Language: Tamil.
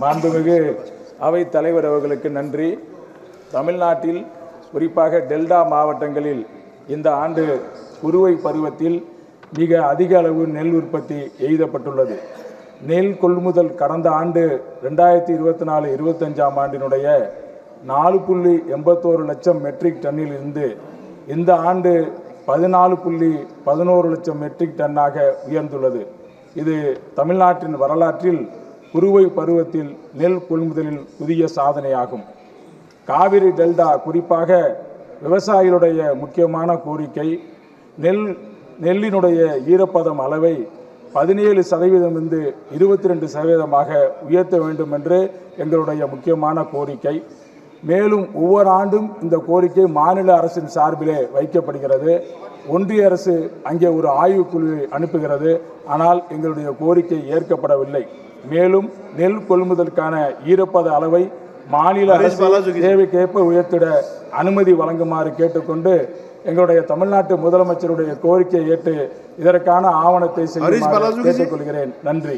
மாண்புமிகு அவை தலைவர் அவர்களுக்கு நன்றி. தமிழ்நாட்டில் குறிப்பாக டெல்டா மாவட்டங்களில் இந்த ஆண்டு குறுவை பருவத்தில் மிக அதிக அளவு நெல் உற்பத்தி எய்தப்பட்டுள்ளது. நெல் கொள்முதல் கடந்த ஆண்டு ரெண்டாயிரத்தி இருபத்தி நாலு இருபத்தஞ்சாம் ஆண்டினுடைய நாலு புள்ளி எண்பத்தோரு லட்சம் மெட்ரிக் டன்னில் இருந்து இந்த ஆண்டு பதினாலு புள்ளி பதினோரு லட்சம் மெட்ரிக் டன்னாக உயர்ந்துள்ளது. இது தமிழ்நாட்டின் வரலாற்றில் குறுவை பருவத்தில் நெல் கொள்முதலில் புதிய சாதனையாகும். காவிரி டெல்டா குறிப்பாக விவசாயிகளுடைய முக்கியமான கோரிக்கை நெல் நெல்லினுடைய ஈரப்பதம் அளவை பதினேழு சதவீதமிருந்து இருபத்தி ரெண்டு சதவீதமாக உயர்த்த வேண்டும் என்று எங்களுடைய முக்கியமான கோரிக்கை. மேலும் ஒவ்வொரு ஆண்டும் இந்த கோரிக்கை மாநில அரசின் சார்பிலே வைக்கப்படுகிறது. ஒன்றிய அரசு அங்கே ஒரு ஆய்வுக்குழுவை அனுப்புகிறது. ஆனால் எங்களுடைய கோரிக்கை ஏற்கப்படவில்லை. மேலும் நெல் கொள்முதலுக்கான ஈரப்பத அளவை மாநில அரசு தேவைக்கேற்ப உயர்த்திட அனுமதி வழங்குமாறு கேட்டுக்கொண்டு எங்களுடைய தமிழ்நாட்டு முதலமைச்சருடைய கோரிக்கையை ஏற்று இதற்கான ஆவணத்தை செய்யுமாறு கேட்டுக்கொள்கிறேன். நன்றி.